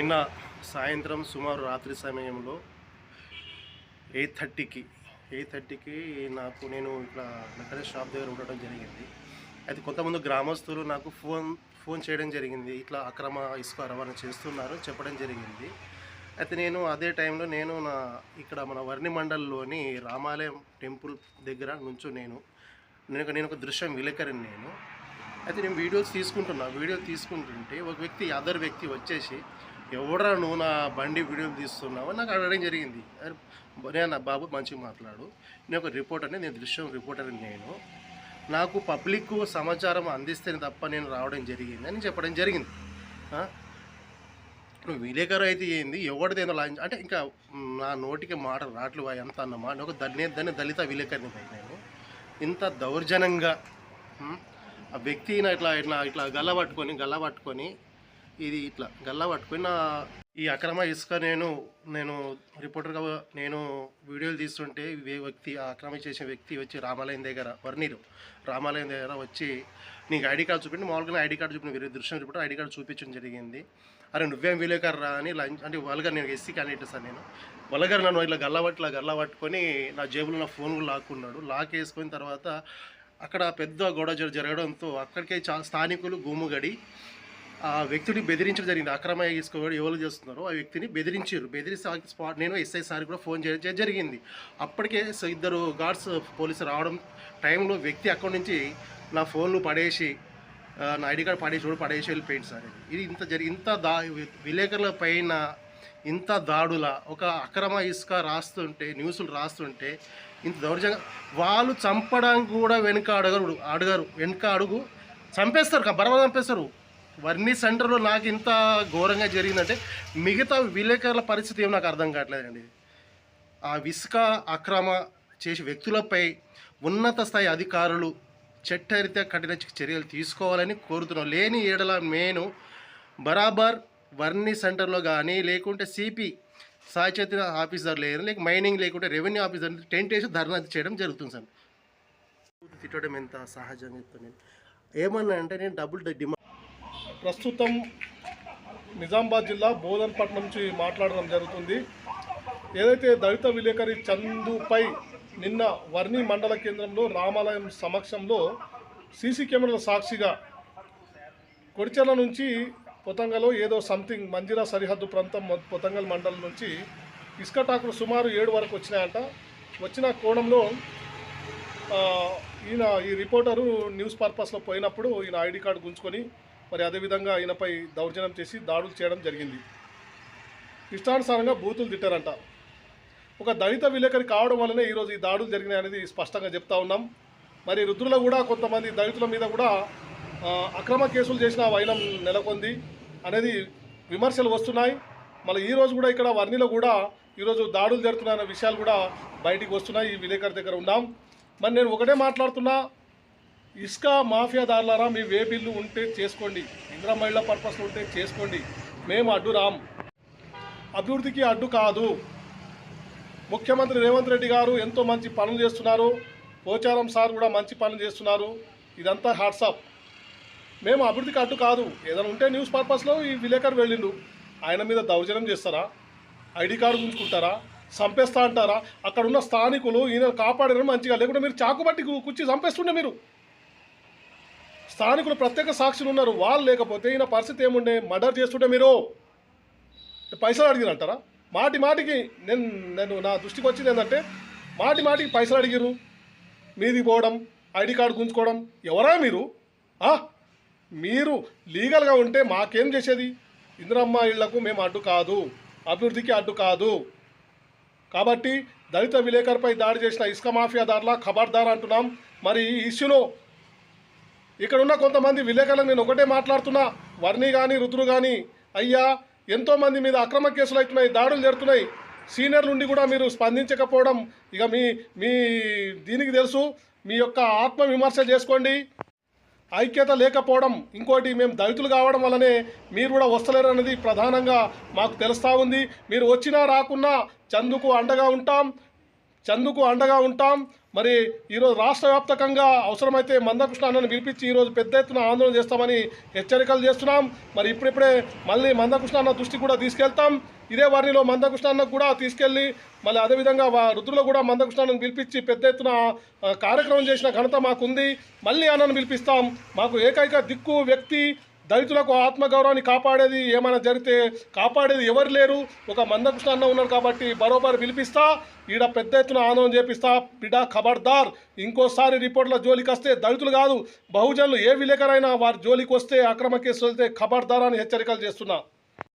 నిన్న సాయంత్రం సుమారు రాత్రి సమయంలో ఎయిట్ థర్టీకి ఎయిట్ థర్టీకి నాకు నేను ఇట్లా మెకానిక్ షాప్ దగ్గర ఉండడం జరిగింది. అయితే కొంతమంది గ్రామస్తులు నాకు ఫోన్ ఫోన్ చేయడం జరిగింది. ఇట్లా అక్రమ ఇసుక రవాణా చేస్తున్నారు చెప్పడం జరిగింది. అయితే నేను అదే టైంలో నేను నా ఇక్కడ మన వర్ణి మండలంలోని రామాలయం టెంపుల్ దగ్గర నుంచో నేను నేను ఒక- నేను ఒక దృశ్యం విలేకరిని నేను. అయితే నేను వీడియోస్ తీసుకుంటున్నా వీడియో తీసుకుంటుంటే ఒక వ్యక్తి అదర్ వ్యక్తి వచ్చేసి ఎవడరా నువ్వు నా బండి వీడియోలు తీస్తున్నావు నాకు అడగడం జరిగింది. నేను నా బాబు మంచిగా మాట్లాడు. నేను ఒక రిపోర్టర్ని నేను దృశ్యం రిపోర్టర్ని నేను. నాకు పబ్లిక్ సమాచారం అందిస్తేనే తప్ప నేను రావడం జరిగింది అని చెప్పడం జరిగింది. నువ్వు విలేకరు అయితే ఏంది? ఎవరిదేనో లాంచ్ అంటే ఇంకా నా నోటికి మాట రాట్లు వాయి ఎంత అన్నమా నేను ఒక దాన్ని దాన్ని దళిత విలేకరిని పై నేను. ఇంత దౌర్జన్యంగా ఆ వ్యక్తిని ఇట్లా ఇట్లా ఇట్లా గల్ల పట్టుకొని గల్ల పట్టుకొని ఇది ఇట్లా గల్ల పట్టుకుని నా ఈ అక్రమ ఇసుక నేను నేను రిపోర్టర్గా నేను వీడియోలు తీస్తుంటే వ్యక్తి ఆ అక్రమ చేసిన వ్యక్తి వచ్చి రామాలయం దగ్గర వర్ణిలు రామాలయం దగ్గర వచ్చి నీకు ఐడి కార్డు చూపించి మామూలుగా ఐడి కార్డు చూపిన వేరే దృశ్యం రిపోర్టర్ ఐడి కార్డు చూపించడం జరిగింది. అరే నువ్వేం విలేకర్రా అని లంచ్ అంటే వల్గర్ నేను ఎస్సీ క్యాండిడేట్ సార్ నేను. వల్గర్ నన్ను ఇట్లా గల్లబట్టి ఇలా గల్ల పట్టుకొని నా జేబులో నా ఫోన్ కూడా లాక్కున్నాడు. లాక్ వేసుకున్న తర్వాత అక్కడ పెద్ద గొడవ జరగడంతో అక్కడికే చా స్థానికులు గుమ్ముగడి ఆ వ్యక్తిని బెదిరించడం జరిగింది. అక్రమ తీసుకోవడం ఎవరు చేస్తున్నారో ఆ వ్యక్తిని బెదిరించారు. బెదిరిస్తే స్పాట్ నేను ఎస్ఐ సార్ కూడా ఫోన్ చేయడం జరిగింది. అప్పటికే ఇద్దరు గార్డ్స్ పోలీసు రావడం టైంలో వ్యక్తి అక్కడి నుంచి నా ఫోన్లు పడేసి నా ఐడి కార్డ్ పడేసి కూడా పడేసి వెళ్ళిపోయింది సార్ ఇది. ఇది ఇంత జరిగి ఇంత దా విలేకరుల పైన ఇంత దాడుల ఒక అక్రమ ఇసుక రాస్తుంటే న్యూస్లు రాస్తుంటే ఇంత దౌర్జంగా వాళ్ళు చంపడానికి కూడా వెనుక అడగరు అడగరు. వెనుక అడుగు చంపేస్తారు బరవ చంపేస్తారు. వర్ణి సెంటర్లో నాకు ఇంత ఘోరంగా జరిగిందంటే మిగతా విలేకరుల పరిస్థితి ఏమో నాకు అర్థం కావట్లేదండి. ఆ విసుక అక్రమ చేసే వ్యక్తులపై ఉన్నత స్థాయి అధికారులు చట్టరీత్యా కఠిన చర్యలు తీసుకోవాలని కోరుతున్నాం. లేని ఏడల నేను బరాబర్ వర్ణి సెంటర్లో కానీ లేకుంటే సిపి సాయి ఆఫీసర్ లేదు లేక మైనింగ్ లేకుంటే రెవెన్యూ ఆఫీసర్ టెంట్ వేసి ధర్నా చేయడం జరుగుతుంది సార్. తిట్టడం ఎంత సహజంగా చెప్తాను నేను. ఏమన్నా అంటే నేను డబుల్ డిమాండ్ ప్రస్తుతం నిజామాబాద్ జిల్లా బోధన్పట్నం నుంచి మాట్లాడడం జరుగుతుంది. ఏదైతే దళిత విలేకరి చందుపై నిన్న వర్ణి మండల కేంద్రంలో రామాలయం సమక్షంలో సీసీ కెమెరాల సాక్షిగా కొడిచెర్ల నుంచి పొతంగలో ఏదో సంథింగ్ మంజిరా సరిహద్దు ప్రాంతం పొతంగల్ మండలం నుంచి ఇసుక టాకులు సుమారు ఏడు వరకు వచ్చినాయంట. వచ్చిన కోణంలో ఈయన ఈ రిపోర్టరు న్యూస్ పర్పస్లో పోయినప్పుడు ఈయన ఐడి కార్డు గుంజుకొని మరి అదేవిధంగా ఈయనపై దౌర్జన్యం చేసి దాడులు చేయడం జరిగింది. ఇష్టానుసారంగా బూతులు తిట్టారంట. ఒక దళిత విలేకరి కావడం వల్లనే ఈరోజు ఈ దాడులు జరిగినాయి అనేది స్పష్టంగా చెప్తా ఉన్నాం. మరి రుద్రులో కూడా కొంతమంది దళితుల మీద కూడా అక్రమ కేసులు చేసిన వైలం నెలకొంది అనేది విమర్శలు వస్తున్నాయి. మళ్ళీ ఈరోజు కూడా ఇక్కడ వర్ణిలో కూడా ఈరోజు దాడులు జరుగుతున్నాయన్న విషయాలు కూడా బయటికి వస్తున్నాయి. ఈ విలేకరి దగ్గర ఉన్నాం. మరి నేను ఒకటే మాట్లాడుతున్నా ఇసుక మాఫియాదారులారా మీ వే బిల్లు ఉంటే చేసుకోండి. ఇందిరా మహిళ పర్పస్లో ఉంటే చేసుకోండి. మేము అడ్డు రాం. అభివృద్ధికి అడ్డు కాదు. ముఖ్యమంత్రి రేవంత్ రెడ్డి గారు ఎంతో మంచి పనులు చేస్తున్నారు. పోచారం సార్ కూడా మంచి పనులు చేస్తున్నారు. ఇదంతా హాట్సాప్ మేము అభివృద్ధికి అడ్డు కాదు. ఏదైనా ఉంటే న్యూస్ పర్పస్లో ఈ విలేకరు వెళ్ళిండు. ఆయన మీద దౌర్జన్యం చేస్తారా? ఐడి కార్డు ఉంచుకుంటారా చంపేస్తా అంటారా? అక్కడ ఉన్న స్థానికులు ఈయన కాపాడడం మంచిగా. లేకుంటే మీరు చాకుబట్టి కు- చంపేస్తుండే మీరు. స్థానికులు ప్రత్యేక సాక్షులు ఉన్నారు. వాళ్ళు లేకపోతే ఈయన పరిస్థితి ఏముండే? మర్డర్ చేస్తుంటే మీరు పైసలు అడిగిరంటారా? మాటి మాటికి నేను నేను నా దృష్టికి వచ్చింది ఏంటంటే మాటి మాటికి పైసలు అడిగిరు మీది పోవడం ఐడి కార్డు గుంజుకోవడం. ఎవరా మీరు? ఆ? మీరు లీగల్గా ఉంటే మాకేం చేసేది? ఇందిరమ్మ ఇళ్ళకు మేము అడ్డు కాదు. అభివృద్ధికి అడ్డు కాదు. కాబట్టి దళిత విలేకరుపై దాడి చేసిన ఇసుక మాఫియా మాఫియాదారుల ఖబర్దార్ అంటున్నాం. మరి ఈ ఇష్యూలో ఇక్కడ ఉన్న కొంతమంది విలేకరులకు నేను ఒకటే మాట్లాడుతున్నా. వర్ణి కానీ రుతులు కానీ అయ్యా ఎంతోమంది మీద అక్రమ కేసులు అవుతున్నాయి దాడులు జరుగుతున్నాయి. సీనియర్ నుండి కూడా మీరు స్పందించకపోవడం ఇక మీ మీ దీనికి తెలుసు. మీ యొక్క ఆత్మ విమర్శ చేసుకోండి. ఐక్యత లేకపోవడం ఇంకోటి మేము దళితులు కావడం వల్లనే మీరు కూడా వస్తలేరు అనేది ప్రధానంగా మాకు తెలుస్తూ ఉంది. మీరు వచ్చినా రాకున్నా చందుకు అండగా ఉంటాం. చందుకు అండగా ఉంటాం. మరి ఈరోజు రాష్ట్ర వ్యాప్తకంగా అవసరమైతే మందకృష్ణ అన్నను పిలిపించి ఈరోజు పెద్ద ఎత్తున ఆందోళన చేస్తామని హెచ్చరికలు చేస్తున్నాం. మరి ఇప్పుడిప్పుడే మళ్ళీ మందకృష్ణ అన్న దృష్టి కూడా తీసుకెళ్తాం. ఇదే వారిలో మందకృష్ణ అన్నకు కూడా తీసుకెళ్ళి మళ్ళీ అదేవిధంగా రుద్రులో కూడా మందకృష్ణ అన్నను పిలిపించి పెద్ద ఎత్తున కార్యక్రమం చేసిన ఘనత మాకుంది. మళ్ళీ అన్నను పిలిపిస్తాం. మాకు ఏకైక దిక్కు వ్యక్తి దళితులకు ఆత్మగౌరవాన్ని కాపాడేది ఏమైనా జరిగితే కాపాడేది ఎవరు లేరు. ఒక మందకృష్ణ అన్న ఉన్నారు కాబట్టి బరోబర్ పిలిపిస్తా ఈడ పెద్ద ఎత్తున ఆందోళన చేపిస్తా బిడ ఖబర్దార్. ఇంకోసారి రిపోర్ట్ల జోలికి వస్తే దళితులు కాదు బహుజనులు ఏ విలేకరైనా వారి జోలికి వస్తే అక్రమ కేసులు వెళ్తే ఖబర్దార్ అని హెచ్చరికలు చేస్తున్నా.